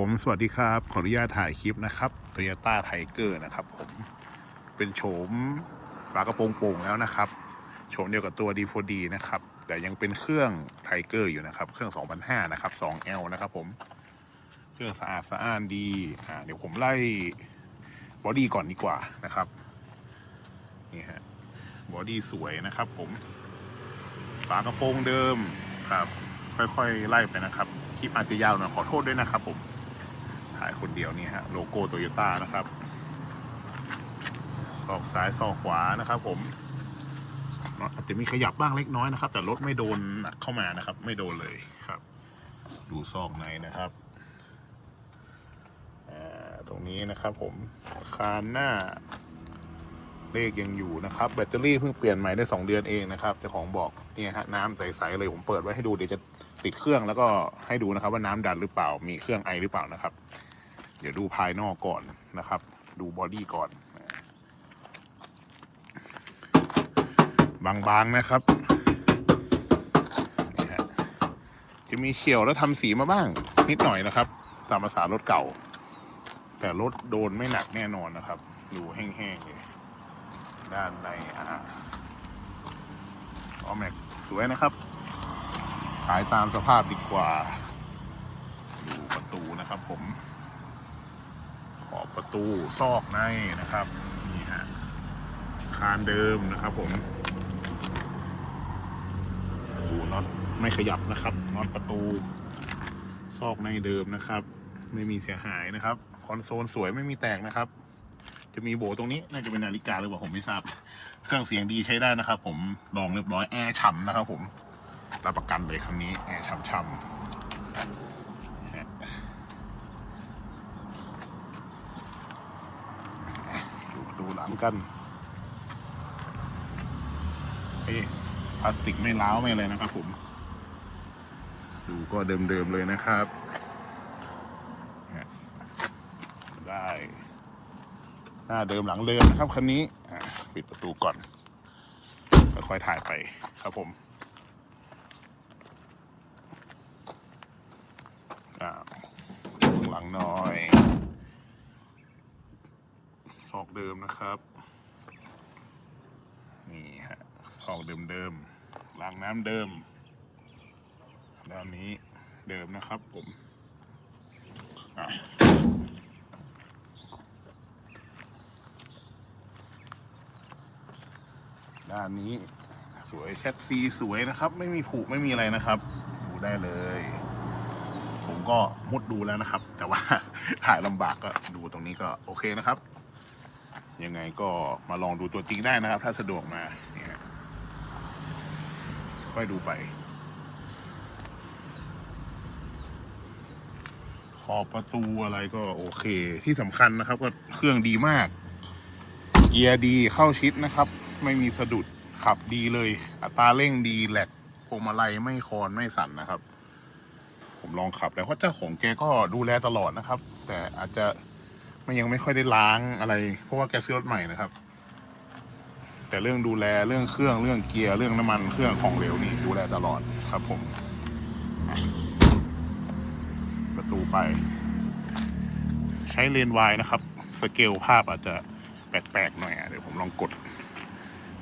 ผมสวัสดีครับ ขออนุญาตถ่ายคลิปนะครับ Toyota Tiger นะครับผมเป็นโฉมฝากระโปรงโป่งแล้วนะครับโฉมเดียวกับตัว D4D นะครับ แต่ยังเป็นเครื่อง Tiger อยู่นะครับ เครื่อง 2005 นะครับ 2L นะครับผมเครื่องสะอาดสะอ้านดีอ่าเดี๋ยวผมไล่บอดี้ก่อนดีกว่านะครับนี่ฮะบอดี้สวยนะครับผมฝากระโปรงเดิมครับ ค่อยๆ ไล่ไปนะครับคลิปอาจจะยาวหน่อยขอโทษด้วยนะครับผม ถ่ายคนเดียวนี่ฮะโลโก้โตโยต้านะครับซอกซ้ายซอกขวานะครับ ผมอาจจะมีขยับบ้างเล็กน้อยนะครับ แต่รถไม่โดนหนักเข้ามานะครับ ไม่โดนเลยครับ ดูซอกในนะครับตรงนี้นะครับ ผมคานหน้าเลขยังอยู่นะครับ แบตเตอรี่เพิ่งเปลี่ยนใหม่ได้ 2 เดือนเองนะครับเจ้าของบอกเนี่ยฮะน้ำใสๆเลยผมเปิดไว้ให้ดูเดี๋ยวจะ ติดเครื่องแล้วก็ให้ดูนะครับ ว่าน้ำดันหรือเปล่า มีเครื่องไอหรือเปล่านะครับ เดี๋ยวดูภายนอกก่อนนะครับ ดูบอดี้ก่อน บางๆนะครับจะมีเขียวแล้วทำสีมาบ้าง นิดหน่อยนะครับ ตามภาษารถเก่า แต่รถโดนไม่หนักแน่นอนนะครับดูแห้งๆเลยด้านในอ่าออแม็กสวยนะครับ ขายตามสภาพดีกว่า ดูประตูนะครับผม ขอบประตูซอกในนะครับ นี่ฮะ คานเดิมนะครับผม ดูน็อตไม่ขยับนะครับ น็อตประตู ซอกในเดิมนะครับ ไม่มีเสียหายนะครับ คอนโซลสวยไม่มีแตกนะครับ จะมีโบตรงนี้น่าจะเป็นนาฬิกาหรือเปล่าผมไม่ทราบ เครื่องเสียงดีใช้ได้นะครับ ผมลองเรียบร้อยแอร์ฉ่ำนะครับผม รับประกันเลยคันนี้แอร์ฉ่ำๆดูประตูหลังกันเอ้พลาสติกไม่ล้าวไม่อะไรนะครับผม ดูก็เดิมๆเลยนะครับได้หน้าเดิมหลังเดิมนะครับคันนี้ปิดประตูก่อนค่อยๆถ่ายไปครับผมอ่าข้างหลังหน่อยซอก เดิมนะครับ นี่ฮะซอกเดิมเดิมล้างน้ำเดิม ด้านนี้เดิมนะครับผมด้านนี้สวยแคทซีสวยนะครับ ไม่มีผุไม่มีอะไรนะครับ ดูได้เลย ผมก็มุดดูแล้วนะครับ แต่ว่าถ่ายลำบากก็ดูตรงนี้ก็โอเคนะครับ ยังไงก็มาลองดูตัวจริงได้นะครับ ถ้าสะดวกมาเนี่ยค่อยดูไป ขอบประตูอะไรก็โอเค ที่สำคัญนะครับก็เครื่องดีมาก เกียร์ดีเข้าชิดนะครับ ไม่มีสะดุดขับดีเลย อัตราเร่งดีแหลกพวงมาลัยไม่คอนไม่สั่นนะครับ ผมลองขับแล้วเพราะเจ้าของแกก็ดูแลตลอดนะครับ แต่อาจจะ ไม่ยังไม่ค่อยได้ล้างอะไร เพราะว่าแกซื้อรถใหม่นะครับ แต่เรื่องดูแลเรื่องเครื่องเรื่องเกียร์เรื่องน้ำมันเครื่องของเหลวนี่ดูแลตลอดครับผม ประตูไป ใช้เลนวายนะครับ สเกลภาพอาจจะแปลกๆหน่อยเดี๋ยวผมลองกด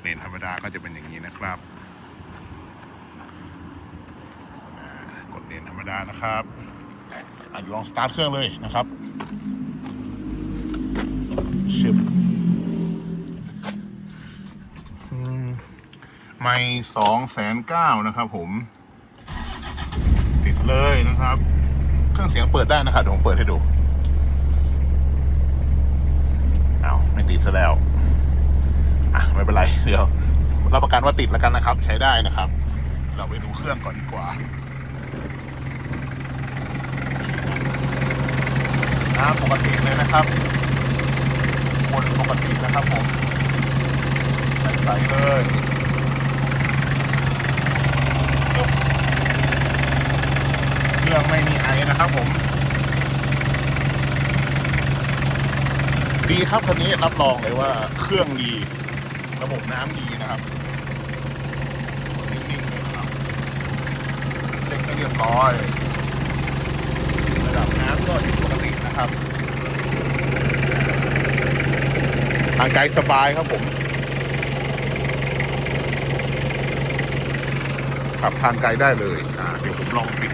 เลนธรรมดาก็จะเป็นอย่างนี้นะครับ กดเลนธรรมดานะครับอลองสตาร์ทเครื่องเลยนะครับชึบอืม ไม่สองแสนเก้านะครับผม ติดเลยนะครับ เครื่องเสียงเปิดได้นะครับเดี๋ยวผมเปิดให้ดู เอาไม่ติดซะแล้ว อะ ไม่เป็นไร เดี๋ยวรับประกันว่าติดแล้วกันนะครับ ใช้ได้นะครับ เราไปดูเครื่องก่อนดีกว่าน้ำปกติเลยนะครับวนปกตินะครับผมใสๆเลยปึ๊บเครื่องไม่มีไอ นะครับผม ดีครับคันนี้รับรองเลยว่าเครื่องดี ระบบน้ำดีนะครับนิ่งๆเลยนะครับเช็คให้เรียบร้อยระดับน้ำก็อยู่ปกตินะครับทางไกลสบายครับผมขับทางไกลได้เลย อ่า เดี๋ยวผมลองปิด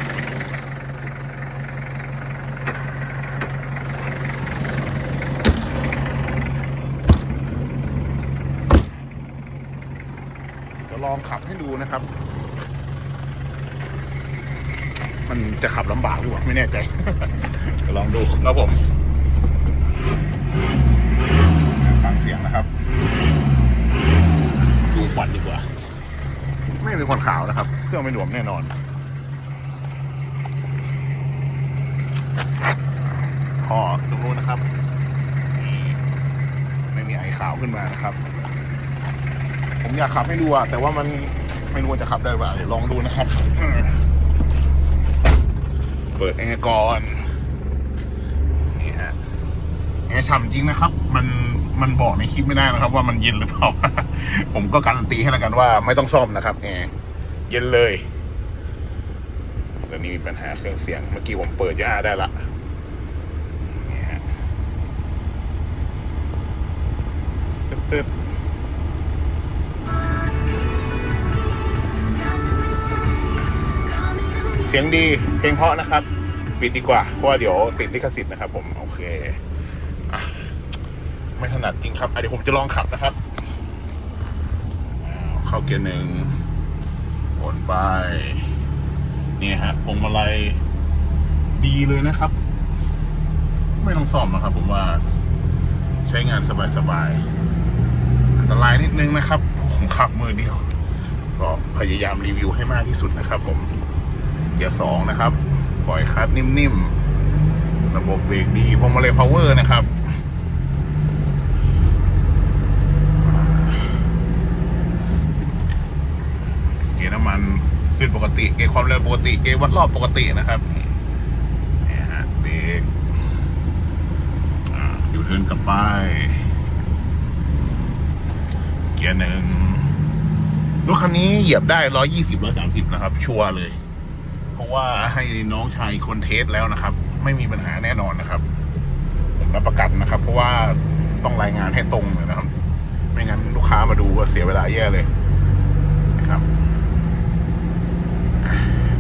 เดี๋ยวล องขับให้ดูนะครับ มันจะขับลำบากหรือเปล่าไม่แน่ใจลองดูครับผมฟังเสียงนะครับ ดูควันดีกว่า ไม่มีควันขาวนะครับ เครื่องไม่หลวมแน่นอนท่อตรงนู้นนะครับ ไม่มีไอขาวขึ้นมานะครับ ผมอยากขับให้ดูอะแต่ว่ามันไม่รู้ว่าจะขับได้หรือเปล่าเดี๋ยวลองดูนะครับ เปิดแอร์ก่อนนี่ฮะแอร์ฉ่ำจริงนะครับ มันมันบอกในคลิปไม่ได้นะครับ ว่ามันเย็นหรือเปล่า ผมก็การันตีให้แล้วกันว่าไม่ต้องซ่อมนะครับแอร์เย็นเลยตอนนี้มีปัญหาเครื่องเสียง เมื่อกี้ผมเปิดย่าได้ละนี่ฮะตึ๊ด เสียงดีเพลงเพราะนะครับ ปิดดีกว่า เพราะว่าเดี๋ยวติดลิขสิทธิ์นะครับ ผมโอเคอไม่ถนัดจริงครับเดี๋ยวผมจะลองขับนะครับ เข้าเกียร์หนึ่งโอนไปนี่ฮะพวงมาลัยดีเลยนะครับ ไม่ต้องซ่อมนะครับ ผมว่าใช้งานสบายๆอันตรายนิดนึงนะครับ ผมขับมือเดียว ก็พยายามรีวิวให้มากที่สุดนะครับผม กียร์สองนะครับ ปล่อยคลัตช์นิ่มๆ ระบบเบรกดีพวงมาลัยพาวเวอร์นะครับเกียร์น้ำมันขึ้นปกติ เกียร์ความเร็วปกติ เกียร์วัดรอบปกตินะครับนี่ฮะเบรกอยู่เทินกลับไปเกียร์หนึ่งรถคันนี้เหยียบได้ร้อยยี่สิบร้อยสามสิบนะครับ ชัวร์เลย ราะว่าให้น้องชายคนเทสแล้วนะครับ ไม่มีปัญหาแน่นอนนะครับ ผมรับประกันนะครับ เพราะว่าต้องรายงานให้ตรงเลยนะครับ ไม่งั้นลูกค้ามาดูก็เสียเวลาแย่เลยนะครับ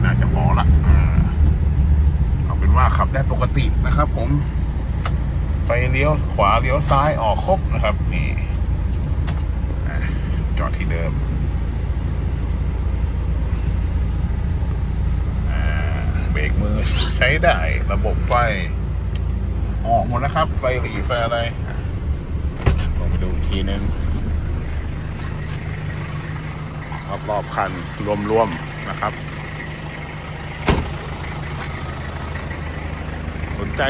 น่าจะพอละอเอาเป็นว่าขับได้ปกตินะครับ ผมไฟเลี้ยวขวาเลี้ยวซ้ายออกครบนะครับ นี่จอดที่เดิม อ่าเบรกมือใช้ได้ระบบไฟ ออกหมดนะครับ ไฟหลีไฟอะไรลองไปดูอีกทีนึงรอบรอบๆคันรวมๆนะครับ สนใจ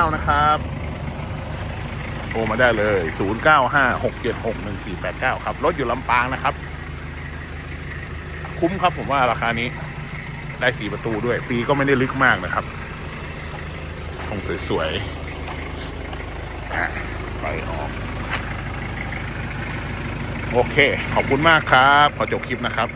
0956761489 นะครับโทรมาได้เลย 0956761489 ครับ รถอยู่ลำปางนะครับ คุ้มครับผมว่าราคานี้ ได้สี่ประตูด้วย ปีก็ไม่ได้ลึกมากนะครับคงสวยๆไปออก โอเค ขอบคุณมากครับ ขอจบคลิปนะครับ